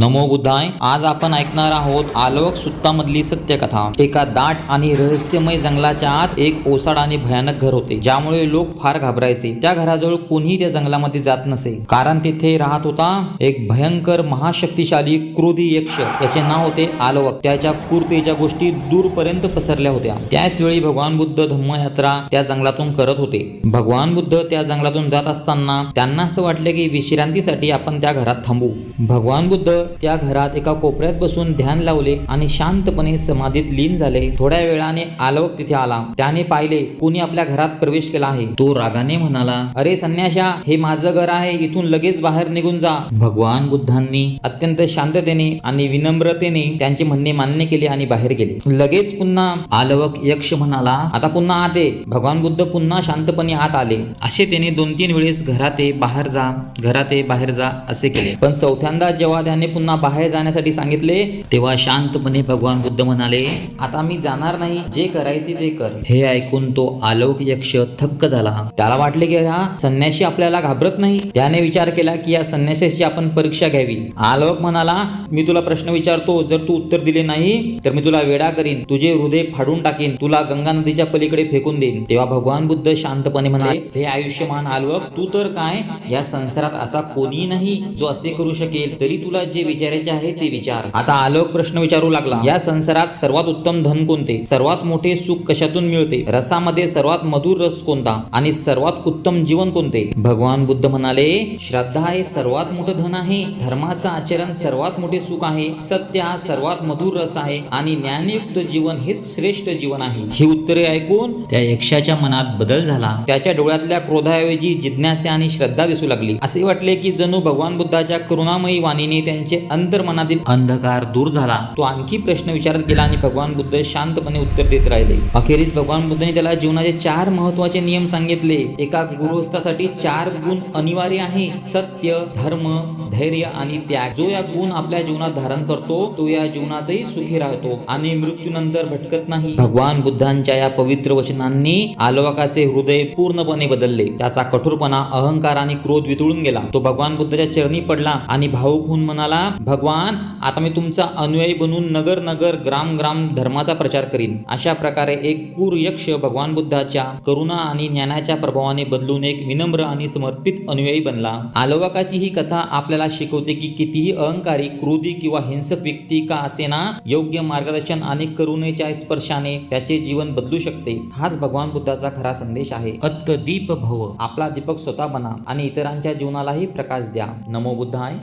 नमो बुद्धाय. आज आपण ऐकणार आहोत आलोक सुत्तामधली सत्यकथा. एका दाट आणि रहस्यमय जंगलाच्या आत एक ओसाड आणि भयानक घर होते ज्यामुळे लोक फार घाबरायचे. त्या घराजवळ कोणीही त्या जंगलामध्ये जात नसे. कारण तिथे राहत होता एक भयंकर महाशक्तिशाली क्रोधी यक्ष. याचे नाव होते आलवक त्याच्या क्रूरतेच्या गोष्टी दूरपर्यंत पसरल्या होत्या. त्याच वेळी भगवान बुद्ध धम्मयात्रा त्या जंगलातून करत होते. भगवान बुद्ध त्या जंगलातून जात असताना त्यांना असं वाटलं की विश्रांतीसाठी आपण त्या घरात थांबू. भगवान बुद्ध त्या घरात एका कोपऱ्यात बसून ध्यान लावले आणि शांतपणे समाधीत लीन झाले. थोड्या वेळाने आलोक तिथे आला. त्याने पाहिले कुणी आपल्या घरात प्रवेश केला आहे. तो रागाने म्हणाला अरे संन्याशा हे माझं घर आहे इथून लगेच बाहेर निघून जा. भगवान बुद्धांनी अत्यंत शांततेने आणि विनम्रतेने त्यांचे म्हणणे मान्य केले आणि बाहेर गेले. लगेच पुन्हा आलवक यक्ष म्हणाला आता पुन्हा आत. भगवान बुद्ध पुन्हा शांतपणे आत आले. असे त्याने दोन तीन वेळेस घरात ये बाहेर जा घरात ये बाहेर जा असे केले. पण चौथ्यांदा जेव्हा त्याने पुन्हा बाहेर जाण्यासाठी सांगितले तेव्हा शांतपणे भगवान बुद्ध म्हणाले आता मी जाणार नाही जे करायचे ते कर. हे ऐकून तो आलोक यक्ष थक्क झाला. त्याला वाटले की हा संन्याशी आपल्याला घाबरत नाही. त्याने विचार केला की या संन्याशाची आपण परीक्षा घ्यावी. आलोक म्हणाला मी तुला प्रश्न विचारतो जर तू उत्तर दिले नाही तर मी तुला वेडा करीन. तुझे हृदय फाडून टाकीन. तुला गंगा नदीच्या पलीकडे फेकून देईन. तेव्हा भगवान बुद्ध शांतपणे म्हणाले हे आयुष्यमान आलोक तू तर काय या संसारात असा कोणी नाही जो असे करू शकेल तरी तुला जे विचारायचे आहे ते विचार. आता आलोक प्रश्न विचारू लागला. या संसारात सर्वात उत्तम धन कोणते? सर्वात मोठे सुख कशातून मिळते? रसामध्ये सर्वात मधुर रस कोणता? आणि सर्वात उत्तम जीवन कोणते? भगवान बुद्ध म्हणाले श्रद्धा हे सर्वात मोठं धन आहे. धर्माचं आचरण सर्वात मोठे सुख आहे. सत्य हा सर्वात मधुर रस आहे. आणि ज्ञानयुक्त जीवन हेच श्रेष्ठ जीवन आहे. ही उत्तरे ऐकून त्या यक्षाच्या मनात बदल झाला. त्याच्या डोळ्यातल्या क्रोधाऐवजी जिज्ञासा आणि श्रद्धा दिसू लागली. असे वाटले की जणू भगवान बुद्धाच्या करुणामयी वाणीने त्यांची अंतर्मनातील अंधकार दूर झाला. तो आणखी प्रश्न विचारत गेला आणि भगवान बुद्ध शांतपणे उत्तर देत राहिले. अखेरीस भगवान बुद्धाने त्याला जीवनाचे चार महत्त्वाचे नियम सांगितले. एका गृहस्थासाठी चार गुण अनिवार्य आहे. सत्य धर्म धैर्य आणि त्याग. जो या गुण आपल्या जीवनात धारण करतो तो या जीवनातही सुखी राहतो आणि मृत्यूनंतर भटकत नाही. भगवान बुद्धांच्या या पवित्र वचनांनी आलवाकाचे हृदय पूर्णपणे बदलले. त्याचा कठोरपणा अहंकार आणि क्रोध वितळून गेला. तो भगवान बुद्धाच्या चरणी पडला आणि भाऊक होऊन म्हणाला भगवान आता मी तुमचा अनुयायी बनून नगर नगर ग्राम ग्राम धर्माचा प्रचार करीन. अशा प्रकारे एक क्रूर यक्ष भगवान बुद्धाच्या करुणा आणि ज्ञानाच्या प्रभावाने बदलून एक विनम्र आणि समर्पित अनुयायी बनला. आलोवाकाची ही कथा आपल्याला शिकवते की कितीही अहंकारी क्रोधी किंवा हिंसक व्यक्ती का असेना योग्य मार्गदर्शन आणि करुणेच्या स्पर्शाने त्याचे जीवन बदलू शकते. हाच भगवान बुद्धाचा खरा संदेश आहे. अत्त दीप भव आपला दीपक स्वतः बना आणि इतरांच्या जीवनालाही प्रकाश द्या. नमो बुद्धाय.